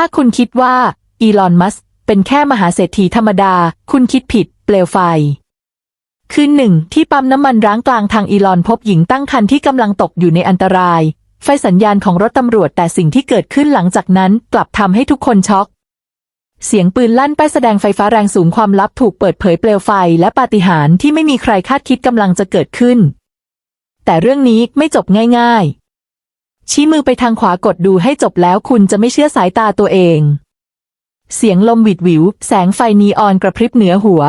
ถ้าคุณคิดว่า อีลอน มัสเป็นแค่มหาเศรษฐีธรรมดา คุณคิดผิด เปลวไฟ คืนหนึ่ง ที่ปั๊มน้ำมันร้างกลางทางอีลอนพบหญิงตั้งครรภ์ที่กำลังตกอยู่ในอันตราย ไฟสัญญาณของรถตำรวจแต่สิ่งที่เกิดขึ้นหลังจากนั้นกลับทำให้ทุกคนช็อก เสียงปืนลั่นป้ายแสดงไฟฟ้าแรงสูงความลับถูกเปิดเผยเปลวไฟและปาฏิหาริย์ที่ไม่มีใครคาดคิดกำลังจะเกิดขึ้น แต่เรื่องนี้ไม่จบง่าย ๆ ชี้มือไปทางขวากดดูให้จบแล้วคุณจะไม่เชื่อสายตาตัวเอง เสียงลมหวิดหวิว แสงไฟนีออนกระพริบเหนือหัว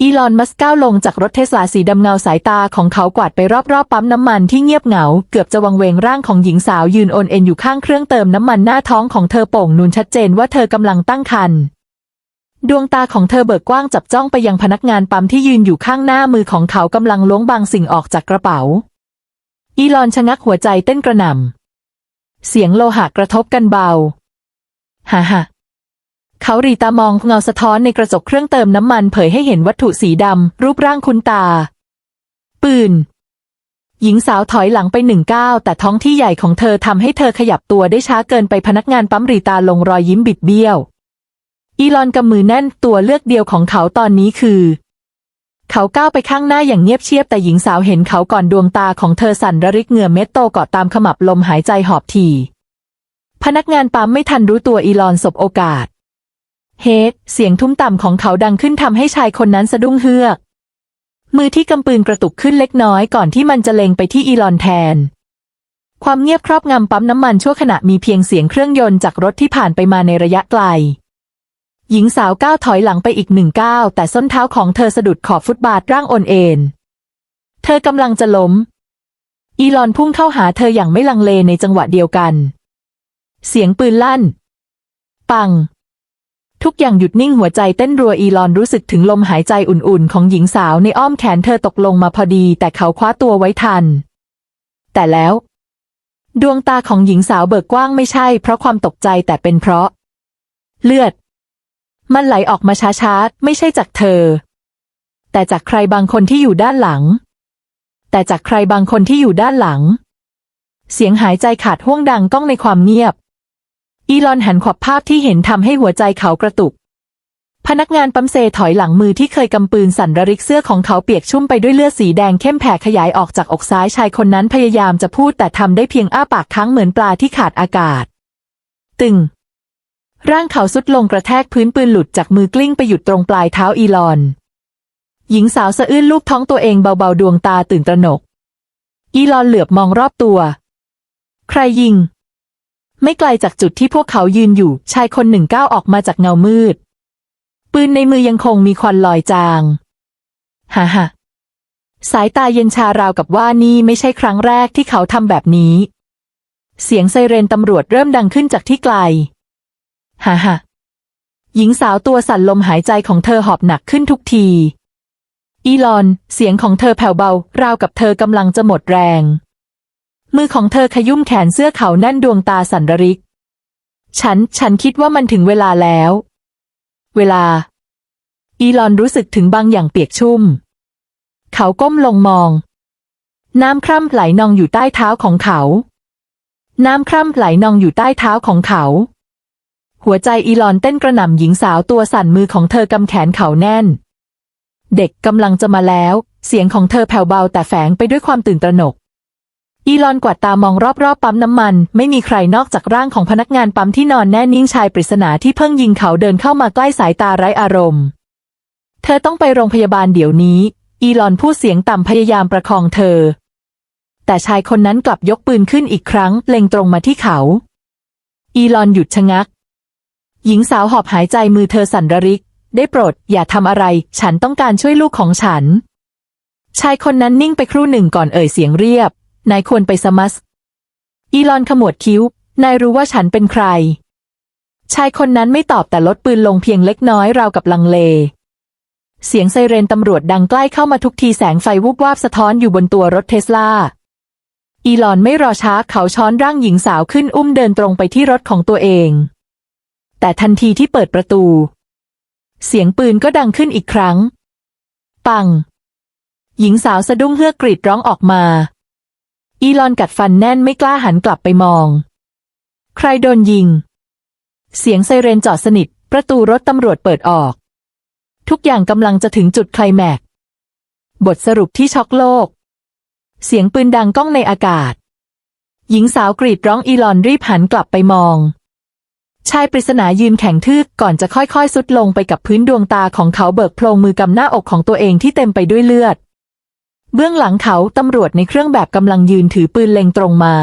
อีลอนมัสก์ก้าวลงจากรถเทสลาสีดำเงาสายตาของเขากวาดไปรอบๆปั๊มน้ำมันที่เงียบเหงา เกือบจะวังเวงร่างของหญิงสาวยืนโอนเอ็นอยู่ข้างเครื่องเติมน้ำมันหน้าท้องของเธอโป่งนูนชัดเจนว่าเธอกำลังตั้งครรภ์ดวงตาของเธอเบิกกว้างจับจ้องไปยังพนักงานปั๊มที่ยืนอยู่ข้างหน้ามือของเขากำลังล้วงบางสิ่งออกจากกระเป๋า อีลอนชะงักหัวใจเต้นกระหน่ำ เสียงโลหะกระทบกันเบา ฮ่าฮ่าเขาหรีตามองเงาสะท้อนในกระจกเครื่องเติมน้ำมันเผยให้เห็นวัตถุสีดำ รูปร่างคุ้นตา ปืน หญิงสาวถอยหลังไปหนึ่งก้าวแต่ท้องที่ใหญ่ของเธอทำให้เธอขยับตัวได้ช้าเกินไปพนักงานปั๊มหรีตาลงรอยยิ้มบิดเบี้ยว อีลอนกำมือแน่นตัวเลือกเดียวของเขาตอนนี้คือ เขาก้าวไปข้างหน้าอย่างเงียบเชียบแต่หญิงสาวเห็นเขาก่อนดวงตาของเธอสั่นระริกเหงื่อเม็ดโตเกาะตามขมับลมหายใจหอบถี่พนักงานปั๊มไม่ทันรู้ตัวอีลอนสบโอกาส เฮดเสียงทุ้มต่ำของเขาดังขึ้นทำให้ชายคนนั้นสะดุ้งเฮือก มือที่กำปืนกระตุกขึ้นเล็กน้อยก่อนที่มันจะเล็งไปที่อีลอนแทน ความเงียบครอบงำปั๊มน้ำมันชั่วขณะมีเพียงเสียงเครื่องยนต์จากรถที่ผ่านไปมาในระยะไกล หญิงสาวก้าวถอยหลังไปอีกหนึ่งก้าวแต่ส้นเท้าของเธอสะดุดขอบฟุตบาทร่างโอนเอ็นเธอกำลังจะล้ม อีลอนพุ่งเข้าหาเธออย่างไม่ลังเลในจังหวะเดียวกัน เสียงปืนลั่น ปัง ทุกอย่างหยุดนิ่งหัวใจเต้นรัวอีลอนรู้สึกถึงลมหายใจอุ่นๆ ของหญิงสาวในอ้อมแขนเธอตกลงมาพอดีแต่เขาคว้าตัวไว้ทัน แต่แล้ว ดวงตาของหญิงสาวเบิกกว้างไม่ใช่เพราะความตกใจแต่เป็นเพราะ เลือด มันไหลออกมาช้าๆ ไม่ใช่จากเธอ แต่จากใครบางคนที่อยู่ด้านหลัง แต่จากใครบางคนที่อยู่ด้านหลัง เสียงหายใจขาดห่วงดังก้องในความเงียบ อีลอนหันขวับภาพที่เห็นทำให้หัวใจเขากระตุก พนักงานปั๊มเซถอยหลังมือที่เคยกำปืนสั่นระริกเสื้อของเขาเปียกชุ่มไปด้วยเลือดสีแดงเข้มแผ่ขยายออกจากอกซ้ายชายคนนั้นพยายามจะพูดแต่ทำได้เพียงอ้าปากค้างเหมือนปลาที่ขาดอากาศ ตึง ร่างเขาสุดลงกระแทกพื้นปืนหลุดจากมือกลิ้งไปหยุดตรงปลายเท้าอีลอน หญิงสาวสะอื้นลูบท้องตัวเองเบาๆดวงตาตื่นตระหนก อีลอนเหลือบมองรอบตัว ใครยิง ไม่ไกลจากจุดที่พวกเขายืนอยู่ ชายคนหนึ่งก้าวออกมาจากเงามืด ปืนในมือยังคงมีควันลอยจางฮ่าฮ่าสายตาเย็นชาราวกับว่านี่ไม่ใช่ครั้งแรกที่เขาทำแบบนี้ เสียงไซเรนตำรวจเริ่มดังขึ้นจากที่ไกล ฮ่าฮ่าหญิงสาวตัวสั่นลมหายใจของเธอหอบหนักขึ้นทุกที อีลอน เสียงของเธอแผ่วเบา ราวกับเธอกำลังจะหมดแรง มือของเธอขยุ่มแขนเสื้อเขาแน่นดวงตาสั่นระริก ฉัน ฉันคิดว่ามันถึงเวลาแล้ว เวลา อีลอนรู้สึกถึงบางอย่างเปียกชุ่ม เขาก้มลงมอง น้ำคร่ำไหลนองอยู่ใต้เท้าของเขา น้ำคร่ำไหลนองอยู่ใต้เท้าของเขา หัวใจอีลอนเต้นกระหน่ำหญิงสาวตัวสั่นมือของเธอกำแขนเขาแน่น เด็กกำลังจะมาแล้ว เสียงของเธอแผ่วเบาแต่แฝงไปด้วยความตื่นตระหนก อีลอนกวาดตามองรอบๆปั๊มน้ำมัน ไม่มีใครนอกจากร่างของพนักงานปั๊มที่นอนแน่นิ่งชายปริศนาที่เพิ่งยิงเขาเดินเข้ามาใกล้สายตาไร้อารมณ์ เธอต้องไปโรงพยาบาลเดี๋ยวนี้ อีลอนพูดเสียงต่ำพยายามประคองเธอ แต่ชายคนนั้นกลับยกปืนขึ้นอีกครั้งเล็งตรงมาที่เขา อีลอนหยุดชะงัก หญิงสาวหอบหายใจมือเธอสั่นระริก ได้โปรด อย่าทำอะไร ฉันต้องการช่วยลูกของฉัน ชายคนนั้นนิ่งไปครู่หนึ่งก่อนเอ่ยเสียงเรียบ นายควรไปสมัส อีลอนขมวดคิ้ว นายรู้ว่าฉันเป็นใคร ชายคนนั้นไม่ตอบแต่ลดปืนลงเพียงเล็กน้อยราวกับลังเล เสียงไซเรนตำรวจดังใกล้เข้ามาทุกทีแสงไฟวูบวาบสะท้อนอยู่บนตัวรถเทสลาอีลอนไม่รอช้าเขาช้อนร่างหญิงสาวขึ้นอุ้มเดินตรงไปที่รถของตัวเอง แต่ทันทีที่เปิดประตู เสียงปืนก็ดังขึ้นอีกครั้ง ปัง หญิงสาวสะดุ้งเฮือกกรีดร้องออกมา อีลอนกัดฟันแน่นไม่กล้าหันกลับไปมอง ใครโดนยิง เสียงไซเรนจอดสนิท ประตูรถตำรวจเปิดออก ทุกอย่างกำลังจะถึงจุดไคลแม็ก บทสรุปที่ช็อกโลก เสียงปืนดังก้องในอากาศ หญิงสาวกรีดร้องอีลอนรีบหันกลับไปมอง ชายปริศนายืนแข็งทืกก่อนจะค่อยๆ สุดลงไปกับพื้นดวงตาของเขาเบิกโพลงมือกำหน้าอกของตัวเองที่เต็มไปด้วยเลือด เบื้องหลังเขาตำรวจในเครื่องแบบกำลังยืนถือปืนเล็งตรงมา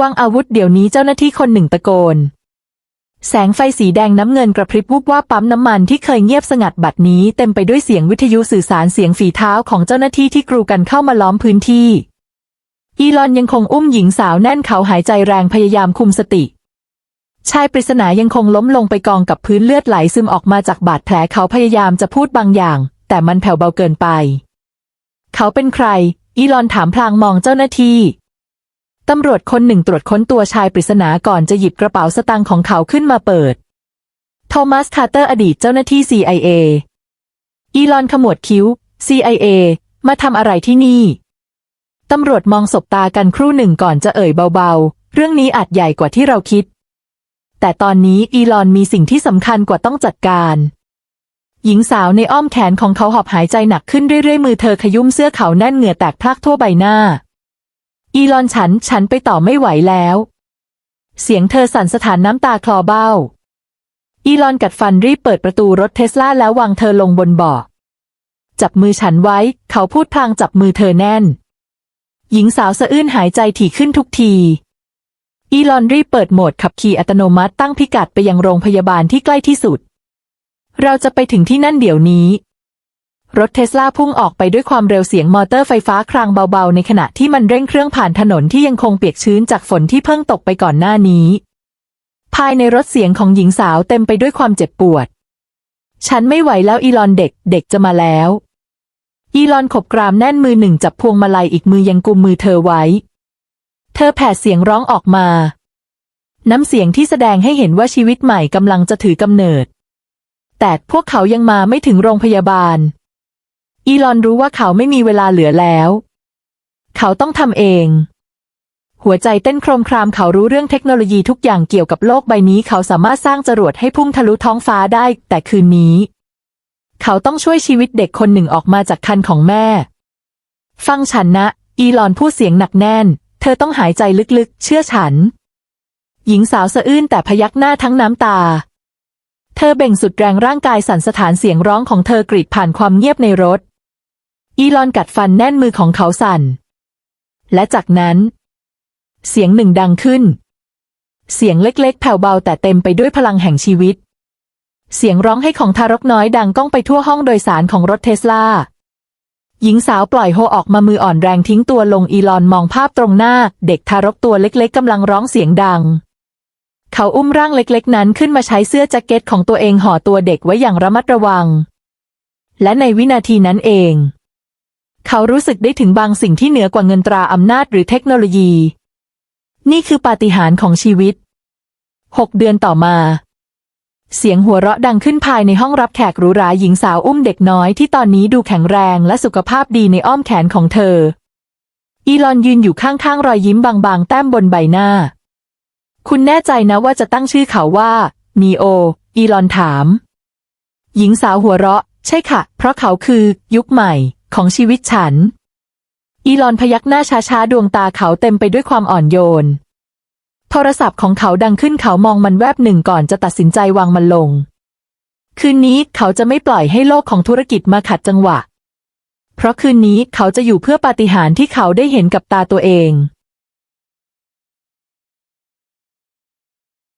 วางอาวุธเดี๋ยวนี้เจ้าหน้าที่คนหนึ่งตะโกน แสงไฟสีแดงน้ำเงินกระพริบวุบว่าบปั๊มน้ำมันที่เคยเงียบสงัดบัดนี้เต็มไปด้วยเสียงวิทยุสื่อสารเสียงฝีเท้าของเจ้าหน้าที่ที่กรูกันเข้ามาล้อมพื้นที่ อีลอนยังคงอุ้มหญิงสาวแน่นเขาหายใจแรงพยายามคุมสติ ชายปริศนายังคงล้มลงไปกองกับพื้นเลือดไหลซึมออกมาจากบาดแผลเขาพยายามจะพูดบางอย่าง แต่มันแผ่วเบาเกินไป เขาเป็นใคร อีลอนถามพลางมองเจ้าหน้าที่ตำรวจคนหนึ่งตรวจค้นตัวชายปริศนาก่อนจะหยิบกระเป๋าสตางค์ของเขาขึ้นมาเปิด โทมัสคาร์เตอร์อดีตเจ้าหน้าที่ CIA อีลอนขมวดคิ้ว CIA มาทำอะไรที่นี่ ตำรวจมองสบตากันครู่หนึ่งก่อนจะเอ่ยเบาๆ เรื่องนี้อาจใหญ่กว่าที่เราคิด แต่ตอนนี้อีลอนมีสิ่งที่สำคัญกว่าต้องจัดการ หญิงสาวในอ้อมแขนของเขาหอบหายใจหนักขึ้นเรื่อยๆ มือเธอขยุ่มเสื้อเขาแน่นเหงื่อแตกพลักทั่วใบหน้า อีลอนฉันฉันไปต่อไม่ไหวแล้ว เสียงเธอสั่นสถานน้ำตาคลอเบ้า อีลอนกัดฟันรีบเปิดประตูรถเทสลาแล้ววางเธอลงบนเบาะจับมือฉันไว้ เขาพูดพลางจับมือเธอแน่น หญิงสาวสะอื้นหายใจถี่ขึ้นทุกที อีลอนรีบเปิดโหมดขับขี่อัตโนมัติตั้งพิกัดไปยังโรงพยาบาลที่ใกล้ที่สุด เราจะไปถึงที่นั่นเดี๋ยวนี้ รถเทสลาพุ่งออกไปด้วยความเร็วเสียงมอเตอร์ไฟฟ้าครางเบาๆ ในขณะที่มันเร่งเครื่องผ่านถนนที่ยังคงเปียกชื้นจากฝนที่เพิ่งตกไปก่อนหน้านี้ ภายในรถเสียงของหญิงสาวเต็มไปด้วยความเจ็บปวด ฉันไม่ไหวแล้วอีลอนเด็กเด็กจะมาแล้ว อีลอนขบกรามแน่นมือหนึ่งจับพวงมาลัยอีกมือยังกุมมือเธอไว้ เธอแผดเสียงร้องออกมา น้ำเสียงที่แสดงให้เห็นว่าชีวิตใหม่กำลังจะถือกำเนิด แต่พวกเขายังมาไม่ถึงโรงพยาบาล อีลอนรู้ว่าเขาไม่มีเวลาเหลือแล้ว เขาต้องทำเอง หัวใจเต้นโครมครามเขารู้เรื่องเทคโนโลยีทุกอย่างเกี่ยวกับโลกใบนี้ เขาสามารถสร้างจรวดให้พุ่งทะลุท้องฟ้าได้ แต่คืนนี้ เขาต้องช่วยชีวิตเด็กคนหนึ่งออกมาจากคันของแม่ ฟังฉันนะ อีลอนพูดเสียงหนักแน่น เธอต้องหายใจลึกๆ เชื่อฉัน หญิงสาวสะอื้นแต่พยักหน้าทั้งน้ำตา เธอเบ่งสุดแรงร่างกายสั่นสถานเสียงร้องของเธอกรีดผ่านความเงียบในรถ อีลอนกัดฟันแน่นมือของเขาสั่น และจากนั้น เสียงหนึ่งดังขึ้น เสียงเล็กๆ แผ่วเบาแต่เต็มไปด้วยพลังแห่งชีวิต เสียงร้องให้ของทารกน้อยดังก้องไปทั่วห้องโดยสารของรถเทสลา หญิงสาวปล่อยโฮออกมามืออ่อนแรงทิ้งตัวลงอีลอนมองภาพตรงหน้า เด็กทารกตัวเล็กๆกำลังร้องเสียงดัง เขาอุ้มร่างเล็กๆ นั้นขึ้นมาใช้เสื้อแจ็คเก็ตของตัวเองห่อตัวเด็กไว้อย่างระมัดระวัง และในวินาทีนั้นเอง เขารู้สึกได้ถึงบางสิ่งที่เหนือกว่าเงินตราอำนาจหรือเทคโนโลยี นี่คือปาฏิหาริย์ของชีวิตหกเดือนต่อมา เสียงหัวเราะดังขึ้นภายในห้องรับแขกหรูหราหญิงสาวอุ้มเด็กน้อยที่ตอนนี้ดูแข็งแรงและสุขภาพดีในอ้อมแขนของเธอ อีลอนยืนอยู่ข้างๆรอยยิ้มบางๆ แต้มบนใบหน้า คุณแน่ใจนะว่าจะตั้งชื่อเขาว่านีโอ อีลอนถาม หญิงสาวหัวเราะ ใช่ค่ะ เพราะเขาคือ ยุคใหม่ ของชีวิตฉัน อีลอนพยักหน้าช้าๆ ดวงตาเขาเต็มไปด้วยความอ่อนโยน ทรศัพท์ของเขาดังขึ้นเขามองมันแวบหนึ่งก่อนจะตัดสินใจวางมันลง คืนนี้เขาจะไม่ปล่อยให้โลกของธุรกิจมาขัดจังหวะ เพราะคืนนี้เขาจะอยู่เพื่อปาฏิหาริย์ที่เขาได้เห็นกับตาตัวเอง